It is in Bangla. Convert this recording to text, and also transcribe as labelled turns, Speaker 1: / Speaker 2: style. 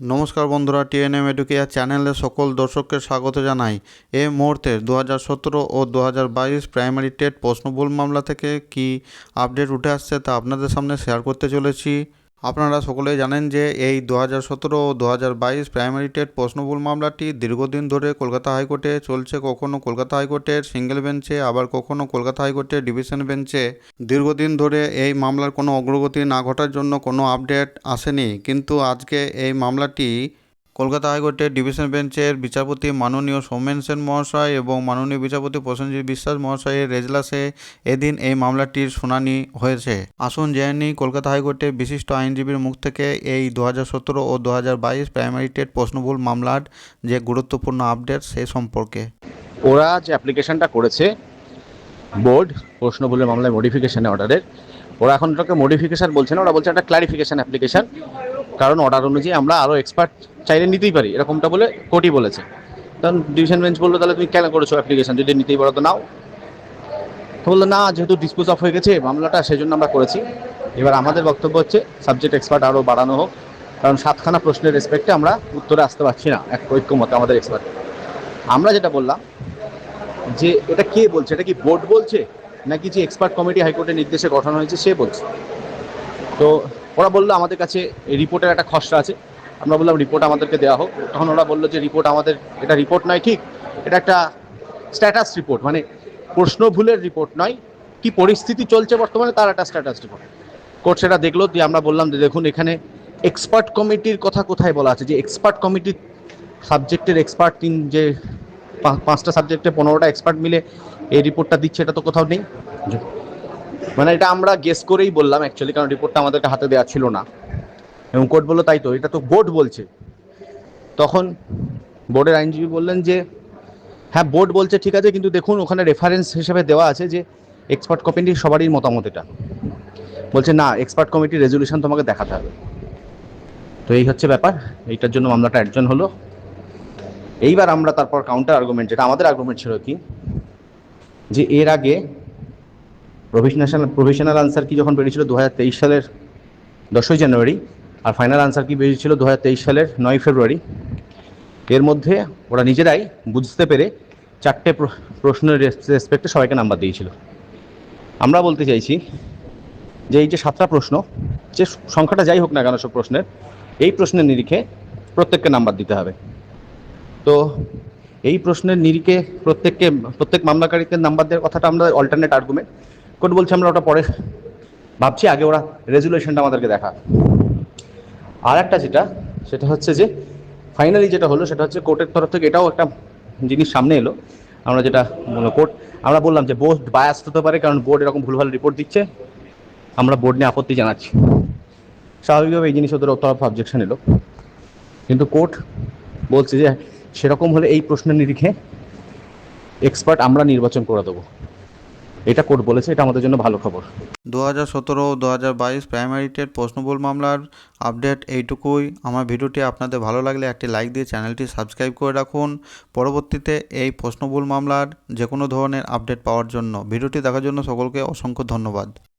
Speaker 1: নমস্কার বন্ধুরা, টিএনএম এডুকেয়ার চ্যানেলে সকল দর্শককে স্বাগত জানাই। এ মুহূর্তে দু হাজার সতেরো ও দু হাজার বাইশ প্রাইমারি টেট প্রশ্নভুল মামলা থেকে কি আপডেট উঠে আসছে তা আপনাদের সামনে শেয়ার করতে চলেছি। আপনারা সকলেই জানেন যে এই দু হাজার সতেরো ও দু হাজার বাইশ প্রাইমারি টেট প্রশ্নভুল মামলাটি দীর্ঘদিন ধরে কলকাতা হাইকোর্টে চলছে, কখনো কলকাতা হাইকোর্টের সিঙ্গেল বেঞ্চে আবার কখনো কলকাতা হাইকোর্টের ডিভিশন বেঞ্চে দীর্ঘদিন ধরে এই মামলার কোনো অগ্রগতি না ঘটার জন্য কোনো আপডেট আসেনি, কিন্তু আজকে এই মামলাটি কলকাতা হাইকোর্টের ডিভিশন বেঞ্চের বিচারপতি মাননীয় সৌমেন সেন মহাশয় এবং মাননীয় বিচারপতি প্রসেনজিৎ বিশ্বাস মহাশয়ের রেজলাসে এদিন এই মামলাটির শুনানি হয়েছে। আসুন জেনে নিই, কলকাতা হাইকোর্টের বিশিষ্ট আইনজীবীর মুখ থেকে এই দু হাজার সতেরো ও দু হাজার বাইশ প্রাইমারি টেট প্রশ্নভুল মামলার যে গুরুত্বপূর্ণ আপডেট সে সম্পর্কে।
Speaker 2: ওরা যে অ্যাপ্লিকেশনটা করেছে, বোর্ড প্রশ্ন বলে মামলায় মডিফিকেশন অর্ডারের ওরা এখন ওটাকে মডিফিকেশন বলছে না, ওরা বলছে একটা ক্লারিফিকেশন অ্যাপ্লিকেশন কারণ অর্ডার অনুযায়ী আমরা আরও এক্সপার্ট চাইলে নিতেই পারি, এরকমটা বলে কোর্টই বলেছে। তখন ডিভিশন বেঞ্চ বলল, তাহলে তুমি কেন করেছ অ্যাপ্লিকেশন যদি নিতেই পারো তো নাও। তো বলল, না, যেহেতু ডিসপোজ অফ হয়ে গেছে মামলাটা সেই জন্য আমরা করেছি। এবার আমাদের বক্তব্য হচ্ছে সাবজেক্ট এক্সপার্ট আরও বাড়ানো হোক, কারণ সাতখানা প্রশ্নের রেসপেক্টে আমরা উত্তরে আসতে পারছি না, এক ঐক্যমত আমাদের এক্সপার্ট আমরা যেটা বললাম, যে এটা কে বলছে? এটা কি বোর্ড বলছে? নাকি যে এক্সপার্ট কমিটি হাইকোর্টের নির্দেশে গঠন হয়েছে, সে বলছে। তো ওরা বলল আমাদের কাছে রিপোর্টের একটা খসড়া আছে। আমরা বললাম, রিপোর্ট আমাদেরকে দেওয়া হোক। তখন ওরা বলল যে, রিপোর্ট আমাদের, এটা রিপোর্ট নয়, ঠিক? এটা একটা স্ট্যাটাস রিপোর্ট। মানে প্রশ্ন ভুলের রিপোর্ট নয়, কি পরিস্থিতি চলছে বর্তমানে তার একটা স্ট্যাটাস রিপোর্ট। কোর্ট সেটা দেখল, দিয়ে আমরা বললাম যে, দেখুন, এখানে এক্সপার্ট কমিটির কথা কোথায় বলা আছে? যে, এক্সপার্ট কমিটির সাবজেক্টের এক্সপার্ট তিন যে পাঁচটা সাবজেক্টে পনেরোটা এক্সপার্ট মিলে এই রিপোর্টটা দিচ্ছে, এটা তো কোথাও নেই। মানে এটা আমরা গেস করেই বললাম অ্যাকচুয়ালি কারণ রিপোর্টটা আমাদেরকে হাতে দেওয়া ছিল না। এবং কোর্ট বলল তাই তো, এটা তো বোর্ড বলছে। তখন বোর্ডের আইনজীবী বললেন যে হ্যাঁ বোর্ড বলছে ঠিক আছে, কিন্তু দেখুন ওখানে রেফারেন্স হিসেবে দেওয়া আছে যে এক্সপার্ট কমিটির সবারই মতামত এটা। বলছে, না এক্সপার্ট কমিটির রেজলিউশন তোমাকে দেখাতে হবে। তো এই হচ্ছে ব্যাপার, এইটার জন্য মামলাটা অ্যাডজন হলো। এইবার আমরা তারপর কাউন্টার আর্গুমেন্ট যেটা আমাদের আর্গুমেন্ট ছিল কি, যে এর আগে প্রভিশনাল প্রভিশনাল আনসার কি যখন বেরিয়েছিল? দু হাজার তেইশ সালের দশই জানুয়ারি। আর ফাইনাল আনসার কি বেরিয়েছিল? দু হাজার তেইশ সালের নয় ফেব্রুয়ারি। এর মধ্যে ওরা নিজেরাই বুঝতে পেরে চারটে প্রশ্নের রেসপেক্টে সবাইকে নাম্বার দিয়েছিল। আমরা বলতে চাইছি যে এই যে সাতটা প্রশ্ন, যে সংখ্যাটা যাই হোক না কেন সব প্রশ্নের, এই প্রশ্নের নিরিখে প্রত্যেককে নাম্বার দিতে হবে। তো এই প্রশ্নের নিরিখে প্রত্যেককে, প্রত্যেক মামলাকারীকে নাম্বার দেওয়ার কথাটা আমরা অল্টারনেট আর্গুমেন্ট কোর্ট বলছে আমরা ওটা পরে ভাবছি, আগে ওরা রেজুলেশনটা আমাদেরকে দেখা। আর একটা যেটা, সেটা হচ্ছে যে ফাইনালি যেটা হলো, সেটা হচ্ছে কোর্টের তরফ থেকে এটাও একটা জিনিস সামনে এলো। আমরা যেটা কোর্ট আমরা বললাম যে বোর্ড বায়াস হতে পারে, কারণ বোর্ড এরকম ভুলভাল রিপোর্ট দিচ্ছে। আমরা বোর্ড নিয়ে আপত্তি জানাচ্ছি। স্বাভাবিকভাবে এই জিনিস ওদের তরফ অবজেকশন এলো। কিন্তু কোর্ট বলছে যে, সেরকম হলে এই প্রশ্নের নিরিখে এক্সপার্ট আমরা নির্বাচন করে দেবো। এটা কোর্ট বলেছে, এটা আমাদের জন্য ভালো খবর।
Speaker 1: দু হাজার সতেরো, দু হাজার বাইশ প্রাইমারি টেট প্রশ্নভুল মামলার আপডেট এইটুকুই। আমার ভিডিওটি আপনাদের ভালো লাগলে একটি লাইক দিয়ে চ্যানেলটি সাবস্ক্রাইব করে রাখুন। পরবর্তীতে এই প্রশ্নবুল মামলার যে কোনো ধরনের আপডেট পাওয়ার জন্য। ভিডিওটি দেখার জন্য সকলকে অসংখ্য ধন্যবাদ।